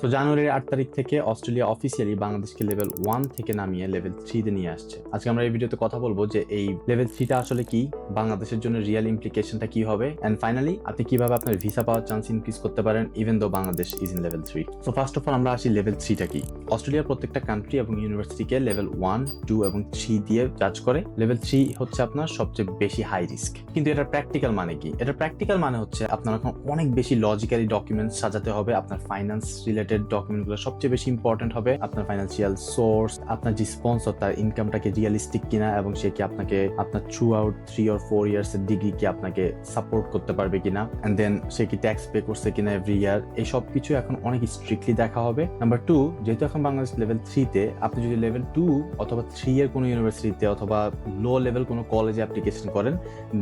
So জানুয়ারির আট তারিখ থেকে অস্ট্রেলিয়া অফিসিয়ালি বাংলাদেশকে লেভেল ওয়ান থেকে নামিয়ে লেভেল থ্রিতে নিয়ে আসছে। আজকে আমরা এই ভিডিওতে কথা বলব যে এই লেভেল থ্রিটা আসলে কি, বাংলাদেশের জন্য রিয়েল ইমপ্লিকেশনটা কি হবে অ্যান্ড ফাইনালি আপনি কীভাবে আপনার ভিসা পাওয়ার চান্স ইনক্রিজ করতে পারেন even though Bangladesh is in level three so first of all আমরা আসি লেভেল থ্রিটা কি। অস্ট্রেলিয়ার প্রত্যেকটা কান্ট্রি এবং ইউনিভার্সিটিকে লেভেল ওয়ান টু এবং থ্রি দিয়ে জাজ করে। লেভেল থ্রি হচ্ছে আপনার সবচেয়ে বেশি হাই রিস্ক কিন্তু এটা প্র্যাকটিক্যাল মানে কি? এটা প্র্যাকটিক্যাল মানে হচ্ছে আপনার এখন অনেক বেশি লজিক্যালি ডকুমেন্ট সাজাতে হবে, আপনার ফাইন্যান্স রিলেটেড ডকুমেন্টগুলো সবচেয়ে বেশি ইম্পর্টেন্ট হবে আপনার ফাইন্যান্সিয়াল সোর্স আপনার যে স্পন্সর তার ইনকামটাকে রিয়েলিস্টিক কিনা এবং সে কি আপনাকে, আপনার throughout three or four years এর ডিগ্রি কি আপনাকে সাপোর্ট করতে পারবে কিনা? এন্ড দেন সে কি ট্যাক্স পে করছে কিনা এভরি ইয়ার এই সব কিছু এখন অনেক স্ট্রিক্টলি দেখা হবে। নাম্বার টু যেহেতু এখন বাংলাদেশ লেভেল থ্রিতে আপনি যদি লেভেল টু অথবা থ্রি এর কোনো ইউনিভার্সিটিতে অথবা লো লেভেল কোনো কলেজে অ্যাপ্লিকেশন করেন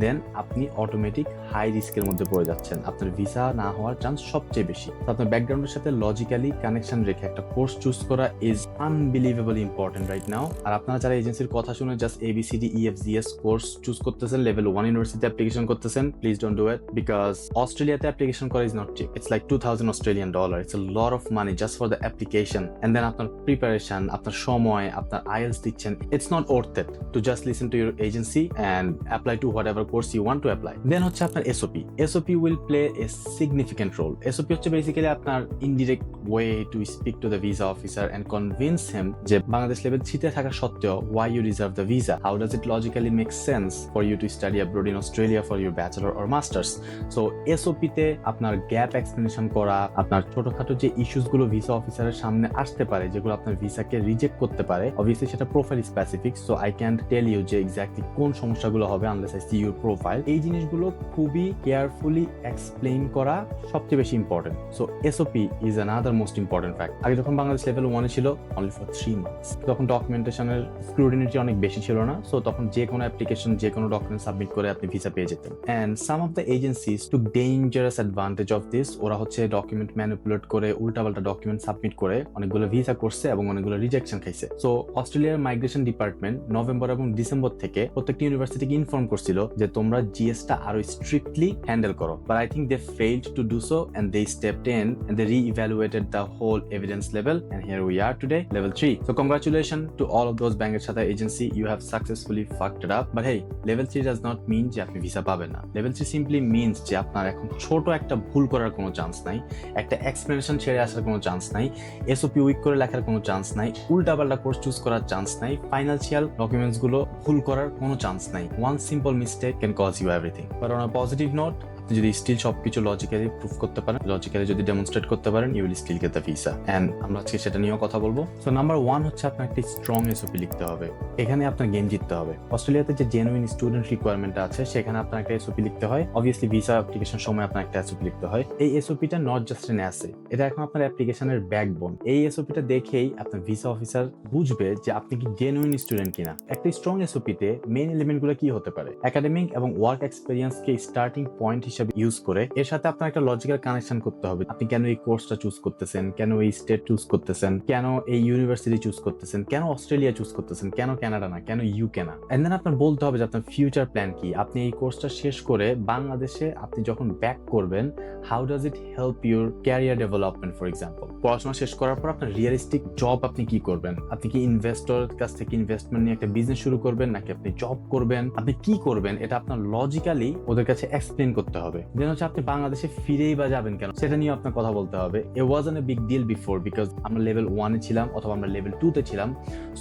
দেন আপনি অটোমেটিক হাই রিস্কের মধ্যে পড়ে যাচ্ছেন। আপনার ভিসা না হওয়ার চান্স সবচেয়ে বেশি। আপনার ব্যাকগ্রাউন্ডের সাথে লজিক্যালি কানেকশন রেখে একটা কোর্স চুজ করা is unbelievable important right now আর আপনারা যারা এজেন্সির কথা শুনে just ABCD EFGS course choose করতেছেন লেভেল ওয়ান ইউনিভার্সিটি অ্যাপ্লিকেশন করতেছেন please don't do it because অস্ট্রেলিয়াতে অ্যাপ্লিকেশন করা is not cheap it's like two thousand Australian dollar it's a lot of money just for the application and then আপনার preparation আপনার সময়, আপনার IELTS দিচ্ছেন it's not worth it to just listen to your agency and apply to whatever course you want to apply then হচ্ছে আপনার SOP SOP will play a significant role SOP হচ্ছে basically আপনার indirect way to speak to the visa officer and convince him যে Bangladesh level থ্রিতে থাকা সত্ত্বেও why you deserve the visa how does it logically make sense for you to study abroad in Australia for your bachelor or masters so এসওপিতে আপনার gap explanation করা, আপনার ছোটখাটো যে ইস্যুসগুলো visa অফিসারের সামনে আসতে পারে, যেগুলো আপনার ভিসাকে রিজেক্ট করতে পারে অবভিয়াসলি সেটা profile specific so I can tell you যে এক্স্যাক্টলি কোন সমস্যাগুলো হবে unless I see your profile এই জিনিসগুলো খুবই কেয়ারফুলি এক্সপ্লেইন করা সবচেয়ে বেশি important so SOP is another most important fact আগে যখন বাংলাদেশ লেভেল ওয়ানে ছিল অনলি ফর থ্রি মান্থস তখন ডকুমেন্টেশনের স্ক্রুডিনিটি অনেক বেশি ছিল না সো তখন যে কোনো অ্যাপ্লিকেশন যে কোনো ডকুমেন্ট সাবমিট করে আপনি ভিসা পেয়ে যেতেন। And some of the agencies to dangerous advantage of this ওরা হচ্ছে ডকুমেন্ট ম্যানিপুলেট করে, উল্টাপাল্টা ডকুমেন্ট সাবমিট করে অনেকগুলো ভিসা করছে এবং অনেকগুলো রিজেকশন খাইছে। সো অস্ট্রেলিয়ার মাইগ্রেশন ডিপার্টমেন্ট নভেম্বর এবং ডিসেম্বর থেকে প্রত্যেকটি ইউনিভার্সিটিকে ইনফর্ম করছিল যে তোমরা জিএসটা আরও স্ট্রিক্টলি হ্যান্ডেল করো। But I think they failed to do so and they stepped in and they রি-evaluated the whole evidence level and here we are today, level 3 so, congratulations to all of those ব্যাংকের সাথে agency you have successfully fucked it up. But hey, level 3 does not mean যে আপনি visa পাবেন না। Level 3 simply means যে আপনার এখন ছোট একটা ভুল করার কোনো চান্স নাই, একটা এক্সপ্লেনেশন ছেড়ে আসার কোনো চান্স নাই এসওপি উইক করে লেখার কোনো চান্স নাই, উল্টাপাল্টা কোর্স চুজ করার চান্স নাই ফাইন্যান্সিয়াল ডকুমেন্টসগুলো ভুল করার কোনো চান্স নাই। One simple mistake can cause you everything but on a positive note আপনি যদি স্টিল সবকিছু লজিক্যালি প্রুফ করতে পারেন লজিক্যালি যদি ডেমনস্ট্রেট করতে পারেন you will still get the visa and আমরা আজকে সেটা নিয়েও কথা বলব। সো নাম্বার ওয়ান হচ্ছে আপনার একটা স্ট্রং এসওপি লিখতে হবে। এখানে আপনার গেম জিততে হবে। অস্ট্রেলিয়াতে যে জেনুইন স্টুডেন্ট রিকোয়ারমেন্ট আছে, সেখানে আপনার একটা এসওপি লিখতে হয়। অবভিয়াসলি ভিসা অ্যাপ্লিকেশন সময় আপনার একটা এসওপি লিখতে হয়। এই এসওপিটা নট জাস্ট এন অ্যাসে এটা এখন আপনার অ্যাপ্লিকেশনের ব্যাকবোন এই এসওপিটা দেখেই আপনার ভিসা অফিসার বুঝবে যে আপনি কি জেনুইন স্টুডেন্ট কিনা। একটা স্ট্রং এসওপিতে মেইন এলিমেন্টগুলো কি হতে পারে? একাডেমিক এবং ওয়ার্ক এক্সপিরিয়েন্সকে স্টার্টিং পয়েন্ট হিসেবে ইউজ করে, এর সাথে আপনার একটা লজিক্যাল কানেকশন করতে হবে। আপনি কেন এই কোর্সটা চুজ করতেছেন? কেন এই স্টেট চুজ করতেছেন? কেন এই ইউনিভার্সিটি চুজ করতেছেন? কেন অস্ট্রেলিয়া চুজ করতেছেন? কেন কানাডা না? কেন ইউকে না? এন্ড দেন আপনার বলতে হবে যে আপনার ফিউচার প্ল্যান কি? আপনি এই কোর্সটা শেষ করে বাংলাদেশে আপনি যখন ব্যাক করবেন how does it help your career development for example পড়াশোনা শেষ করার পর আপনার রিয়েলিস্টিক জব আপনি কি করবেন? আপনি কি ইনভেস্টর কাছ থেকে ইনভেস্টমেন্ট নিয়ে একটা বিজনেস শুরু করবেন, নাকি আপনি জব করবেন? আপনি কি করবেন? এটা আপনার লজিক্যালি ওদের কাছে এক্সপ্লেন করতে হবে। দেন হচ্ছে আপনি বাংলাদেশে ফিরেই বা যাবেন কেন? সেটা নিয়ে আপনার কথা বলতে হবে। It was a big deal before because আমরা লেভেল ওয়ানে ছিলাম অথবা আমরা লেভেল টু তে ছিলাম।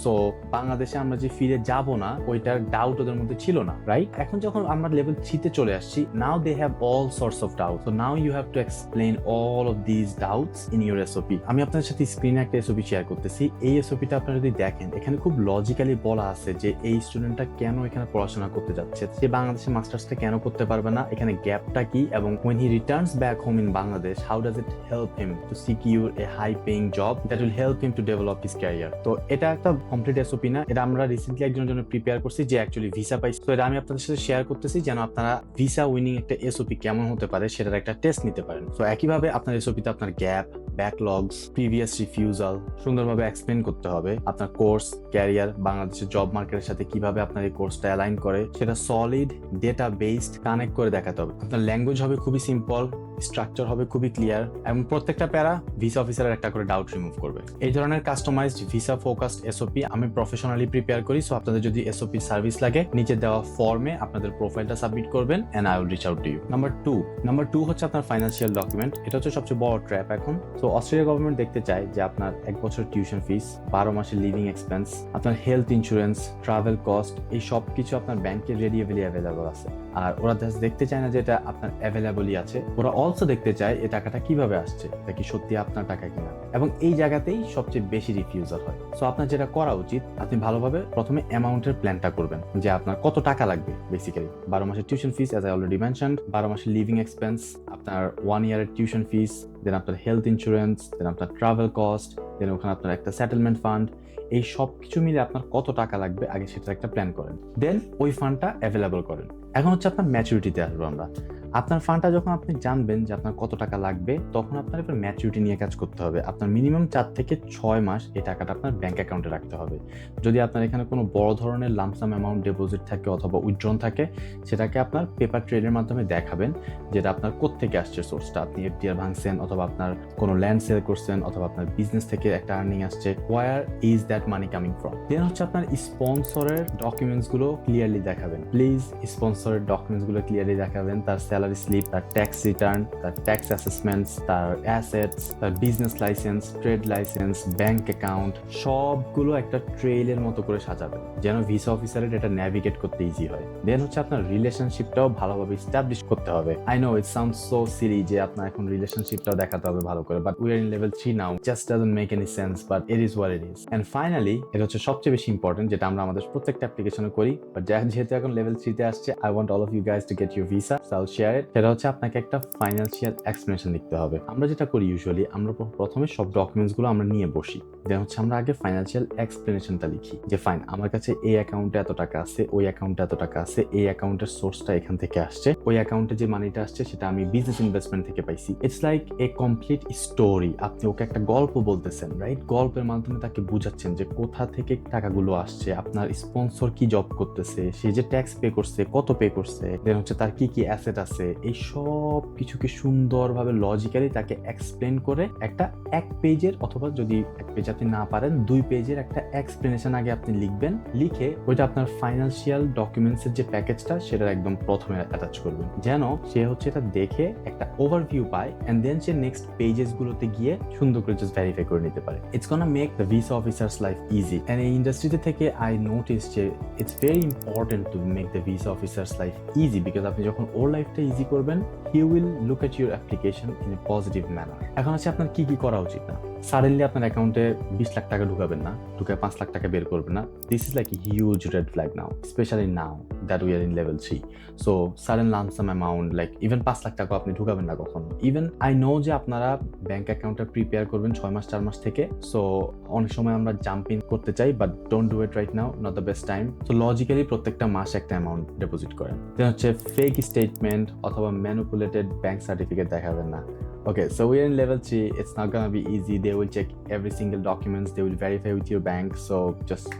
সো বাংলাদেশে আমরা যে ফিরে যাব না, ওইটার ডাউট ওদের মধ্যে ছিল না রাইট এখন যখন আমরা লেভেল থ্রিতে চলে আসছি now they have all source of doubt so now you have to explain all of this doubts in your SOP আমি আপনার সাথে স্ক্রিনে একটা এসওপি শেয়ার করতেছি। এই এসওপিটা আপনারা যদি দেখেন, এখানে খুব লজিক্যালি বলা আছে যে এই স্টুডেন্টটা কেন এখানে পড়াশোনা করতে যাচ্ছে? সে বাংলাদেশে মাস্টার্সটা কেন করতে পারবে না? এখানে গ্যাপটা কি? এবং when he returns back home in Bangladesh, how does it help him to secure a high paying job that will help him to develop his career? তো এটা একটা কমপ্লিট এসওপি না? এটা আমরা রিসেন্টলি একজনের জন্য প্রিপেয়ার করছি যে অ্যাকচুয়ালি ভিসা পাইছে। তো এটা আমি আপনাদের সাথে শেয়ার করতেছি যেন আপনারা ভিসা উইনিং একটা এসওপি কেমন হতে পারে সেটার একটা টেস্ট নিতে পারেন। তো একইভাবে আপনার এসওপিতে আপনার গ্যাপ ব্যাকলগস প্রিভিয়াস রিফিউজাল সুন্দরভাবে এক্সপ্লেন করতে হবে আপনার কোর্স ক্যারিয়ার বাংলাদেশের জব মার্কেটের সাথে কীভাবে আপনার এই কোর্সটা অ্যালাইন করে, সেটা সলিড ডেটা বেসড কানেক্ট করে দেখাতে হবে। আপনার ল্যাঙ্গুয়েজ হবে খুবই সিম্পল স্ট্রাকচার হবে খুবই ক্লিয়ার এবং প্রত্যেকটা প্যারা ভিসা অফিসারের একটা করে ডাউট রিমুভ করবে। এই ধরনের কাস্টমাইজড ভিসা ফোকাসড এসওপি আমি প্রফেশনালি প্রিপেয়ার করি সো আপনাদের যদি এসওপি সার্ভিস লাগে, নিচে দেওয়া ফর্মে আপনাদের প্রোফাইলটা সাবমিট করবেন and I will reach out to you number two number two হচ্ছে আপনার ফাইন্যান্সিয়াল ডকুমেন্ট এটা হচ্ছে সবচেয়ে বড় ট্র্যাপ এখন। তো অস্ট্রেলিয়া গভর্নমেন্ট দেখতে চায় যে আপনার এক বছর টিউশন ফিস বারো মাসের লিভিং এক্সপেন্স আপনার হেলথ ইন্স্যুরেন্স ট্রাভেল কস্ট এই সব কিছু আপনার ব্যাংকে রেডিয়েবলি অ্যাভেলেবল আছে। আর ওরা দেখতে চায় না যে এটা আপনার অ্যাভেলেবলই আছে। ওরা অলসো দেখতে চায় এই টাকাটা কীভাবে আসছে এটা কি সত্যি আপনার টাকা কিনা? এবং এই জায়গাতেই সবচেয়ে বেশি রিফিউজাল হয়। সো আপনার যেটা করা উচিত, আপনি ভালোভাবে প্রথমে অ্যামাউন্টের প্ল্যানটা করবেন, যে আপনার কত টাকা লাগবে বেসিক্যালি বারো মাসের tuition fees as I already mention বারো মাসের লিভিং এক্সপেন্স আপনার ওয়ান ইয়ারের টিউশন ফিস দেন আপনার হেলথ ইন্স্যুরেন্স দেন আপনার ট্রাভেল কস্ট দেন ওখানে আপনার একটা সেটেলমেন্ট ফান্ড এই সব কিছু মিলে আপনার কত টাকা লাগবে, আগে সেটার একটা প্ল্যান করেন। দেন ওই ফান্ডটা অ্যাভেলেবল করেন। এখন হচ্ছে আপনার ম্যাচুরিটিতে আসব আমরা। আপনার ফান্ডটা যখন আপনি জানবেন যে আপনার কত টাকা লাগবে, তখন আপনার এবার ম্যাচুরিটি নিয়ে কাজ করতে হবে। আপনার মিনিমাম চার থেকে ছয় মাস এই টাকাটা আপনার ব্যাঙ্ক অ্যাকাউন্টে রাখতে হবে। যদি আপনার এখানে কোনো বড় ধরনের লামসাম অ্যামাউন্ট ডিপোজিট থাকে অথবা উইথড্রন থাকে, সেটাকে আপনার পেপার ট্রেডের মাধ্যমে দেখাবেন, যেটা আপনার কোত্থেকে আসছে সোর্সটা আপনি এফডিআর ভাঙছেন অথবা আপনার কোনো ল্যান্ড সেল করছেন অথবা আপনার বিজনেস থেকে একটা আর্নিং আসছে where is that money coming from then হচ্ছে আপনার স্পন্সরের ডকুমেন্টসগুলো ক্লিয়ারলি দেখাবেন। প্লিজ স্পন্সরের ডকুমেন্টসগুলো ক্লিয়ারলি দেখাবেন, তার স্যালারি স্লিপ তার ট্যাক্স রিটার্ন তার ট্যাক্স অ্যাসেসমেন্টস তার অ্যাসেটস তার business licence trade licence bank account সবগুলো একটা ট্রেইলের মতো করে সাজাবেন যেন ভিসা অফিসারের এটা ন্যাভিগেট করতে ইজি হয়। দেন হচ্ছে আপনার রিলেশনশিপটাও ভালোভাবে স্টাবলিশ করতে হবে। I know it sound so silly যে আপনার এখন রিলেশনশিপটাও দেখাতে হবে ভালো করে but we are in level three now just doesn't make any sense but it is where it is and finally এটা হচ্ছে সবচেয়ে বেশি ইম্পর্টেন্ট যেটা আমরা আমাদের প্রত্যেকটা অ্যাপ্লিকেশনে করি বাট যেহেতু এখন লেভেল থ্রিতে আসছে I want all of you guys to get your visa সাল শেয়ার ইট সেটা হচ্ছে আপনাকে একটা ফাইন্যান্সিয়াল এক্সপ্লেনেশন লিখতে হবে। আমরা যেটা করি ইউজুয়ালি আমরা প্রথমে সব ডকুমেন্টসগুলো আমরা নিয়ে বসি। দেন হচ্ছে আমরা আগে ফাইন্যান্সিয়াল এক্সপ্লেনেশনটা লিখি। যে ফাইন আমার কাছে এই অ্যাকাউন্টে এত টাকা আছে, ওই অ্যাকাউন্টে এত টাকা আছে, এই অ্যাকাউন্টের সোর্সটা এখান থেকে আসছে। ওই অ্যাকাউন্টে যে মানিটা আসছে, সেটা আমি বিজনেস ইনভেস্টমেন্ট থেকে পাইছি। It's like a complete story আপনি ওকে একটা গল্প বলতেছেন রাইট গল্পের মাধ্যমে তাকে বুঝাচ্ছেন যে কোথা থেকে টাকাগুলো আসছে, আপনার স্পন্সর কি জব করতেছে, সে যে ট্যাক্স পে করছে, কত পে করছে দেন হচ্ছে তার কি কি অ্যাসেট আছে। এই সব কিছুকে সুন্দরভাবে লজিক্যালি তাকে এক্সপ্লেন করে একটা এক পেজের অথবা যদি এক পেজ আপনি না পারেন, দুই পেজের একটা এক্সপ্লেনেশন আগে আপনি লিখবেন, লিখে ওইটা আপনার ফাইন্যান্সিয়াল ডকুমেন্টস এর যে প্যাকেজটা সেটার একদম প্রথমে অ্যাটাচ করবেন। যেন সে হচ্ছে এটা দেখে একটা ওভারভিউ পায় এন্ড দেন সে নেক্সট পেজেস গুলোতে গিয়ে সুন্দর করে জাস্ট ভেরিফাই করে নিতে পারে। It's gonna make the visa officers life easy and এই ইন্ডাস্ট্রিতে থেকে আই নোটিস যে it's very important to make the visa officers life easy because আপনি যখন ওর লাইফটা ইজি করবেন he will look at your application in a positive manner এখন হচ্ছে আপনার কি কি করা উচিত না? সাডেনলি আপনার অ্যাকাউন্টে বিশ লাখ টাকা ঢুকাবেন না, ঢুকে পাঁচ লাখ টাকা বের করবেন না। This is like huge red flag now specially now that we are in level three so sudden lump sum amount like even পাঁচ লাখ টাকা আপনি ঢুকাবেন না কখনো। ইভেন আই নো যে আপনারা ব্যাংক অ্যাকাউন্টটা প্রিপেয়ার করবেন ছয় মাস, চার মাস থেকে। সো অনেক সময় আমরা জাম্প ইন করতে চাই but don't do it right now not the best time so logically প্রত্যেকটা মাস একটা অ্যামাউন্ট ডিপোজিট করেন। হচ্ছে ফেক স্টেটমেন্ট অথবা ম্যানুপুলেটেড ব্যাংক সার্টিফিকেট দেখাবেন না। Okay, so we're in level three. It's not gonna be easy. They will check every single documents. They will verify with your bank. So just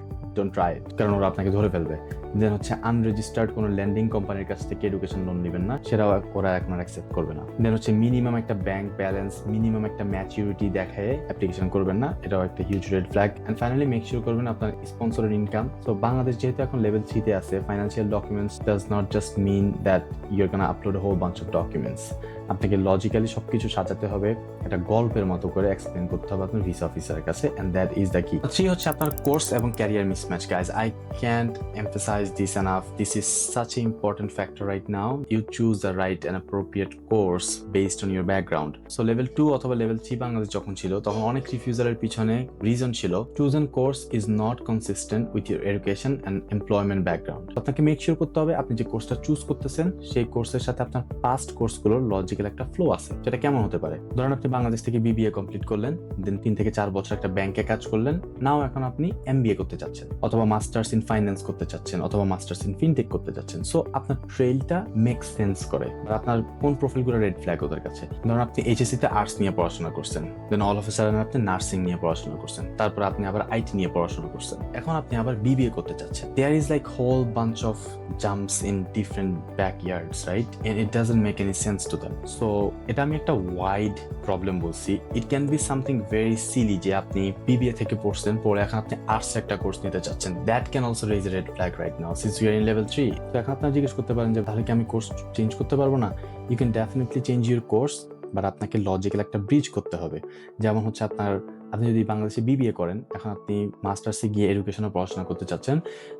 try it. কারণ ওরা আপনাকে ধরে ফেলবে। দেন হচ্ছে unregistered কোনো landing কোম্পানির কাছ থেকে এডুকেশন লোন নেবেন না, সেটাও ওরা এখন অ্যাকসেপ্ট করবে না। দেন হচ্ছে মিনিমাম একটা ব্যাংক ব্যালেন্স মিনিমাম একটা ম্যাচিউরিটি দেখায় অ্যাপ্লিকেশন করবেন না, এটাও একটা huge red flag and finally make sure করবেন আপনার স্পন্সরের ইনকাম সো বাংলাদেশ যেহেতু এখন লেভেল থ্রিতে আছে financial documents does not just mean that your gonna upload whole bunch of documents আপনাকে লজিক্যালি সবকিছু সাজাতে হবে, একটা গল্পের মতো করে এক্সপ্লেন করতে হবে আপনার ভিসা অফিসারের কাছে and that is the key three হচ্ছে আপনার কোর্স এবং career mismatch guys I can't emphasize this enough this is such a important factor right now you choose the right and appropriate course based on your background so level two অথবা level three Bangladesh যখন ছিল, তখন অনেক রিফিউজালের পিছনে reason ছিল। Chosen course is not consistent with your education and employment background আপনাকে make sure করতে হবে আপনি যে কোর্সটা চুজ করতেছেন, সেই কোর্সের সাথে আপনার পাস্ট কোর্সগুলোর লজিক্যাল একটা ফ্লো আছে। সেটা কেমন হতে পারে? ধরেন আপনি বাংলাদেশ থেকে বিবিএ কমপ্লিট করলেন দেন তিন থেকে চার বছর একটা ব্যাংকে কাজ করলেন নাও এখন আপনি এমবিএ করতে চাচ্ছেন। অথবা মাস্টার্স ইন ফাইন্যান্স করতে চাচ্ছেন, অথবা মাস্টার্স ইন ফিনটেক করতে চাচ্ছেন সো আপনার ট্রেলটা মেক সেন্স করে। বা আপনার কোন প্রোফাইলগুলো রেড ফ্ল্যাগ ওদের কাছে? ধরুন আপনি এইচএসসি তে আর্টস নিয়ে পড়াশোনা করছেন দেন অল অফ সাডেন আপনি নার্সিং নিয়ে পড়াশোনা করছেন, তারপর আপনি আবার আইটি নিয়ে পড়াশোনা করছেন। এখন আপনি আবার বিবিএ করতে চাচ্ছেন। There is like whole bunch of jumps in different back yards right and it doesn't make any sense to them so এটা আমি একটা ওয়াইড প্রবলেম বলছি। It can be something very silly যে আপনি বিবিএ থেকে পড়ছেন পরে এখন আপনি আর্টস একটা কোর্স নিতে চাচ্ছেন। That can also raise red flag right now since you are in level three তো এখন আপনারা জিজ্ঞেস করতে পারেন যে, তাহলে কি আমি কোর্স চেঞ্জ করতে পারব না? You can definitely change your course but আপনাকে লজিক্যাল একটা ব্রিজ করতে হবে। যেমন হচ্ছে আপনার আপনি যদি বাংলাদেশে বিবিএ করেন, এখন আপনি মাস্টার্সে গিয়ে এডুকেশনে পড়াশোনা করতে চাচ্ছেন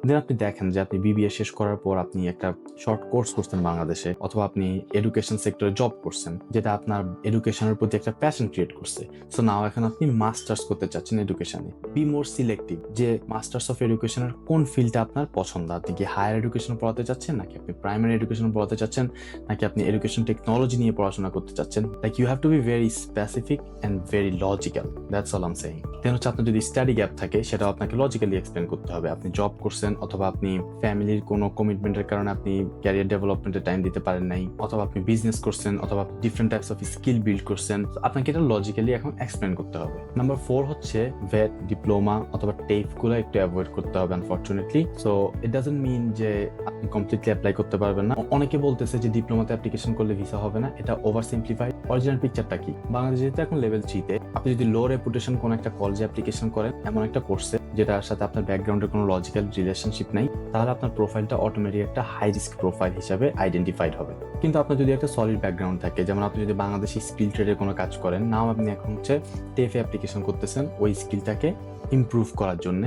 দেন আপনি দেখেন যে আপনি বিবিএ শেষ করার পর আপনি একটা শর্ট কোর্স করছেন বাংলাদেশে, অথবা আপনি এডুকেশন সেক্টরে জব করছেন, যেটা আপনার এডুকেশনের প্রতি একটা প্যাশন ক্রিয়েট করছে। সো নাও এখন আপনি মাস্টার্স করতে চাচ্ছেন এডুকেশনে বি মোর সিলেক্টিভ যে মাস্টার্স অফ এডুকেশনের কোন ফিল্ডটা আপনার পছন্দ? আপনি কি হায়ার এডুকেশন পড়াতে চাচ্ছেন, নাকি আপনি প্রাইমারি এডুকেশন পড়াতে চাচ্ছেন, নাকি আপনি এডুকেশন টেকনোলজি নিয়ে পড়াশোনা করতে চাচ্ছেন? Like you have to be very specific and very logical that's all I'm saying then হচ্ছে আপনার যদি স্টাডি গ্যাপ থাকে, সেটাও আপনাকে লজিক্যালি এক্সপ্লেন করতে হবে। আপনি জব করছেন অথবা আপনি ফ্যামিলির কোনো কমিটমেন্টের কারণে আপনি ক্যারিয়ার ডেভেলপমেন্টে টাইম দিতে পারেন নাই, অথবা আপনি বিজনেস করছেন, অথবা different types of skill build করছেন আপনাকে এটা লজিক্যালি এখন এক্সপ্লেন করতে হবে। নাম্বার ফোর হচ্ছে ভেট ডিপ্লোমা অথবা টেপগুলো একটু অ্যাভয়েড করতে হবে unfortunately so it doesn't mean যে আপনি কমপ্লিটলি অ্যাপ্লাই করতে পারবেন না। অনেকে বলতেছে যে ডিপ্লোমাতে অ্যাপ্লিকেশন করলে ভিসা হবে না, এটা ওভার সিম্পলিফাইড অরিজিনাল পিকচারটা কি? বাংলাদেশে তো এখন লেভেল থ্রিতে আপনি যদি লো রেপুটেশন কোনো একটা কলেজে অ্যাপ্লিকেশন করেন, এমন একটা কোর্সে যেটার সাথে আপনার ব্যাকগ্রাউন্ডের কোনো লজিক্যাল রিলেশনশিপ নাই, তাহলে আপনার প্রোফাইলটা অটোমেটিক একটা হাই রিস্ক প্রোফাইল হিসাবে আইডেন্টিফাইড হবে। কিন্তু আপনার যদি একটা সলিড ব্যাকগ্রাউন্ড থাকে, যেমন আপনি যদি বাংলাদেশি স্কিল ট্রেডের কোনো কাজ করেন, নাও আপনি এখন হচ্ছে টেফে অ্যাপ্লিকেশন করতেছেন, ওই স্কিলটাকে ইমপ্রুভ করার জন্য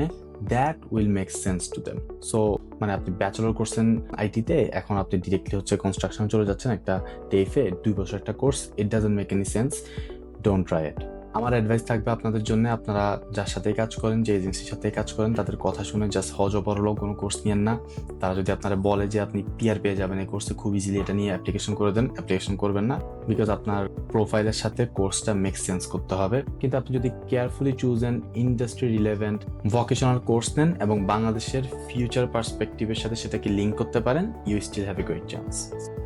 that will make sense to them so মানে আপনি ব্যাচেলর করছেন আইটিতে এখন আপনি ডিরেক্টলি হচ্ছে কনস্ট্রাকশন চলে যাচ্ছেন একটা টেফে দুই বছর একটা course it doesn't make any sense don't try it আমার অ্যাডভাইস থাকবে আপনাদের জন্য, আপনারা যার সাথে কাজ করেন, যে এজেন্সির সাথে কাজ করেন, তাদের কথা শুনে জাস্ট হজ বড় কোনো কোর্স নিয়েন না। তারা যদি আপনারা বলে যে আপনি পিআর পেয়ে যাবেন এই কোর্সে খুব ইজিলি এটা নিয়ে অ্যাপ্লিকেশন করে দেন। অ্যাপ্লিকেশন করবেন না বিকজ আপনার প্রোফাইলের সাথে কোর্সটা মেক সেন্স করতে হবে। কিন্তু আপনি যদি carefully choose an industry relevant vocational course নেন এবং বাংলাদেশের ফিউচার পার্সপেক্টিভের সাথে সেটাকে লিঙ্ক করতে পারেন you still have a great chance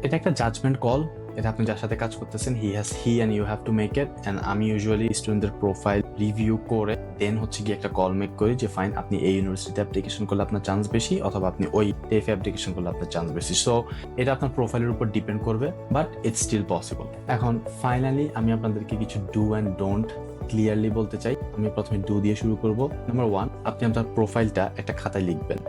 এটা একটা জাজমেন্ট কল এটা আপনি যার সাথে কাজ করতেছেন he has he and you have to make it and আমি ইউজুয়ালি স্টুডেন্টদের প্রোফাইল রিভিউ করে দেন হচ্ছে গিয়ে একটা কল মেক করি যে ফাইন আপনি এই ইউনিভার্সিটিতে অ্যাপ্লিকেশন করলে আপনার চান্স বেশি, অথবা আপনি ওই টেফ অ্যাপ্লিকেশন করলে আপনার চান্স বেশি। সো এটা আপনার প্রোফাইলের উপর ডিপেন্ড করবে বাট ইটস স্টিল পসিবল এখন ফাইনালি আমি আপনাদেরকে কিছু ডু অ্যান্ড ডোন্ট ক্লিয়ারলি বলতে চাই। আমি প্রথমে ডু দিয়ে শুরু করব। নাম্বার ওয়ান আপনি আপনার প্রোফাইলটা একটা খাতায় লিখবেন।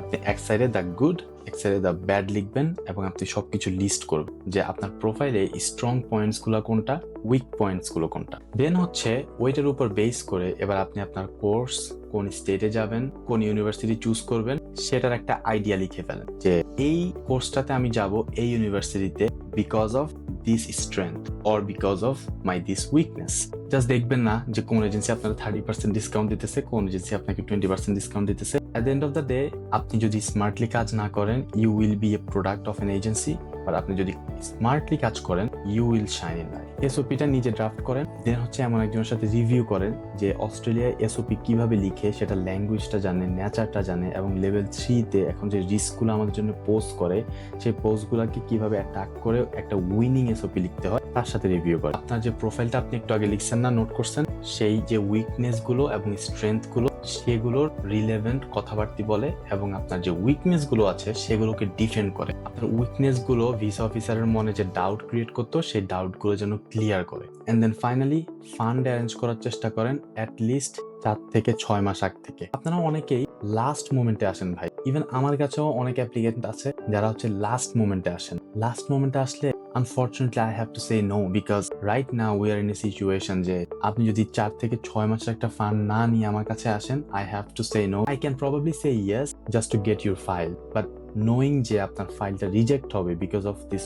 আপনি এক সাইডে দ্য গুড এক সাইডে দ্য ব্যাড লিখবেন এবং আপনি সবকিছু লিস্ট করবেন যে আপনার প্রোফাইলে স্ট্রং পয়েন্টসগুলো কোনটা উইক পয়েন্টসগুলো কোনটা। দেন হচ্ছে ওইটার উপর বেস করে এবার আপনি আপনার কোর্স কোন স্টেটে যাবেন, কোন ইউনিভার্সিটি চুজ করবেন, সেটার একটা আইডিয়া লিখে ফেলেন যে এই কোর্সটাতে আমি যাব এই ইউনিভার্সিটিতে because of this strength or because of my this weakness just দেখবেন না যে কোন এজেন্সি আপনার থার্টি পার্সেন্ট ডিসকাউন্ট দিতেছে, কোন এজেন্সি আপনাকে টোয়েন্টি পার্সেন্ট ডিসকাউন্ট দিতেছে। At end of the day আপনি যদি স্মার্টলি কাজ না করেন you will be a product of an agency আর আপনি যদি স্মার্টলি কাজ করেন you will shine in life এসওপিটা নিজে ড্রাফট করেন দেন হচ্ছে এমন একজনের সাথে রিভিউ করেন যে অস্ট্রেলিয়ায় এসওপি কীভাবে লিখে, সেটা ল্যাঙ্গুয়েজটা জানে নেচারটা জানে, এবং লেভেল থ্রিতে এখন যে রিস্কগুলো আমাদের জন্য পোস্ট করে, সেই পোস্টগুলোকে কীভাবে অ্যাটাক করে একটা উইনিং এসওপি লিখতে হয়, তার সাথে রিভিউ করে। আপনার যে প্রোফাইলটা আপনি একটু আগে লিখছেন না নোট করছেন সেই যে উইকনেসগুলো এবং স্ট্রেংথগুলো সেগুলোর রিলেভেন্ট কথাবার্তি বলে এবং আপনার যে উইকনেসগুলো আছে, সেগুলোকে ডিফেন্ড করে। আপনার উইকনেসগুলো ভিসা অফিসারের মনে যে ডাউট ক্রিয়েট করতো, সেই ডাউটগুলো যেন ক্লিয়ার করে। And then finally fund arrange করার চেষ্টা করেন অ্যাট লিস্ট চার থেকে ছয় মাস আগ থেকে। আপনারা অনেকেই লাস্ট মোমেন্টে আসেন ভাই। ইভেন আমার কাছেও অনেক অ্যাপ্লিকেন্ট আছে যারা হচ্ছে লাস্ট মোমেন্টে আসেন। লাস্ট মোমেন্টে আসলে unfortunately I have to say no because right now we are in a situation যে আপনি যদি চার থেকে ছয় মাসের একটা ফান্ড না নিয়ে আমার কাছে আসেন I have to say no I can probably say yes just to get your file but knowing যে আপনার ফাইলটা রিজেক্ট হবে because of this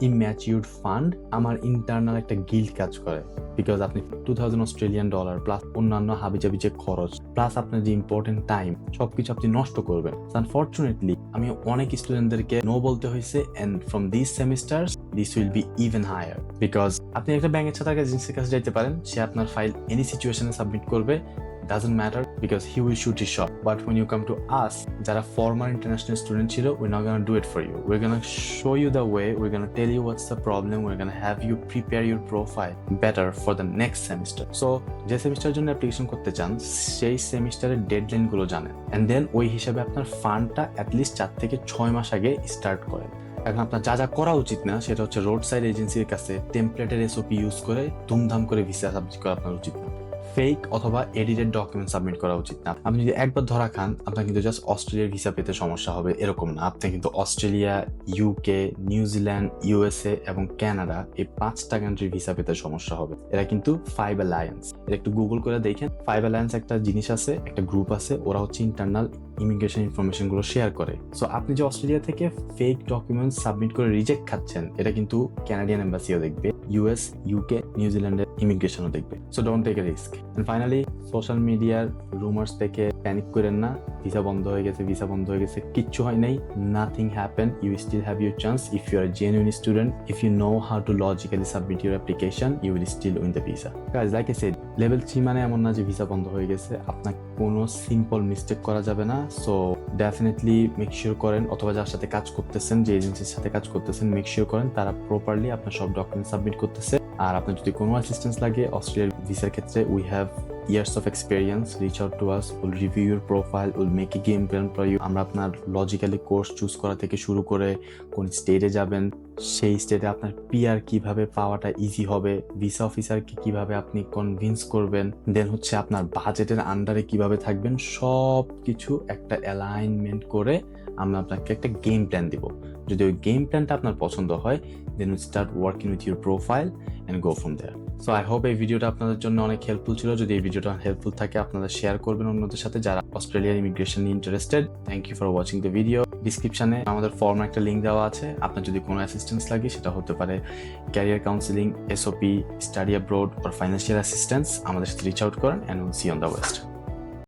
immatured fund আমার ইন্টারনাল একটা গিল্ড কাজ করে। বিকজ আপনি two thousand Australian dollar plus অন্যান্য হাবিজাবি যে খরচ প্লাস আপনার যে ইম্পর্টেন্ট টাইম সবকিছু আপনি নষ্ট করবেন। আনফর্চুনেটলি আমি অনেক স্টুডেন্টদেরকে নো বলতে হয়েছে and from this semester this will be even higher because আপনি একটা ব্যাংকের সাথে এজেন্সির কাছে যাইতে পারেন, সে আপনার ফাইল এনি সিচুয়েশনে সাবমিট করবে doesn't matter because he will shoot his shot. But when you come to us, যারা former international student ছিল, we're not gonna do it for you. We're gonna show you the way, we're gonna tell you what's the problem, we're gonna have you prepare your profile better for the next semester. So, যে সেমিস্টারের জন্য application করতে চান সেই সেমিস্টারের ডেডলাইনগুলো জানেন and then ওই হিসাবে আপনার ফান্ডটা অ্যাটলিস্ট চার থেকে ছয় মাস আগে স্টার্ট করেন এখন আপনার যা যা করা উচিত না সেটা হচ্ছে রোড সাইড এজেন্সির কাছে টেমপ্লেটের এসওপি ইউজ করে ধুমধাম করে ভিসা সাবমিট করা আপনার উচিত না ফেক অথবা এডিটেড ডকুমেন্ট সাবমিট করা উচিত না। আপনি যদি একবার ধরা খান, আপনার কিন্তু জাস্ট অস্ট্রেলিয়ার ভিসা পেতে সমস্যা হবে, এরকম না। আপনি কিন্তু Australia UK New Zealand USA এবং ক্যানাডা এই পাঁচটা কান্ট্রির ভিসা পেতে সমস্যা হবে। এরা কিন্তু ফাইভ অ্যালায়েন্স এটা একটু গুগল করে দেখেন। ফাইভ অ্যালায়েন্স একটা জিনিস আছে, একটা গ্রুপ আছে, ওরা হচ্ছে ইন্টারনাল ইমিগ্রেশন ইনফরমেশনগুলো শেয়ার করে। সো আপনি যে অস্ট্রেলিয়া থেকে ফেক ডকুমেন্ট সাবমিট করে রিজেক্ট খাচ্ছেন, এটা কিন্তু কানাডিয়ান এম্বাসিও দেখবে ইউএস ইউকে নিউজিল্যান্ডের ইমিগ্রেশনও দেখবে। So don't take a risk and finally social মিডিয়ার রুমার্স থেকে প্যানিক করেন না। ভিসা বন্ধ হয়ে গেছে ভিসা বন্ধ হয়ে গেছে, কিচ্ছু হয় নাই nothing happen you still have your chance if you are genuine student if you know how to logically submit your application you will still win the visa guys like I said level three মানে এমন না যে visa বন্ধ হয়ে গেছে। আপনার কোনো simple mistake করা যাবে না। সো ডেফিনেটলি মেক শিওর করেন অথবা যার সাথে কাজ করতেছেন, যে এজেন্সির সাথে কাজ করতেছেন মেক শিওর করেন তারা প্রপারলি আপনার সব ডকুমেন্ট সাবমিট করতেছে। আর আপনার যদি কোনো অ্যাসিস্ট্যান্স লাগে অস্ট্রেলিয়ার ভিসার ক্ষেত্রে we have years of experience reach out to us will review your profile will make a game plan for you আমরা আপনার লজিক্যালি কোর্স চুজ করা থেকে শুরু করে কোন স্টেটে যাবেন, সেই স্টেটে আপনার পিআর কীভাবে পাওয়াটা ইজি হবে ভিসা অফিসারকে কীভাবে আপনি কনভিন্স করবেন দেন হচ্ছে আপনার বাজেটের আন্ডারে কীভাবে থাকবেন সব কিছু একটা অ্যালাইনমেন্ট করে আমরা আপনাকে একটা গেম প্ল্যান দিব। যদি ওই গেম প্ল্যানটা আপনার পছন্দ হয় then will start working with your profile and go from there so I hope এই ভিডিওটা আপনাদের জন্য অনেক হেল্পফুল ছিল। যদি এই ভিডিওটা হেল্পফুল থাকে, আপনারা শেয়ার করবেন অন্যদের সাথে যারা অস্ট্রেলিয়ার immigration interested thank you for watching the video ডিসক্রিপশনে আমাদের ফর্ম একটা লিঙ্ক দেওয়া আছে। আপনার যদি কোনো অ্যাসিস্ট্যান্স লাগে, সেটা হতে পারে career counselling SOP study abroad financial assistance আমাদের সাথে রিচ আউট করেন and see on the west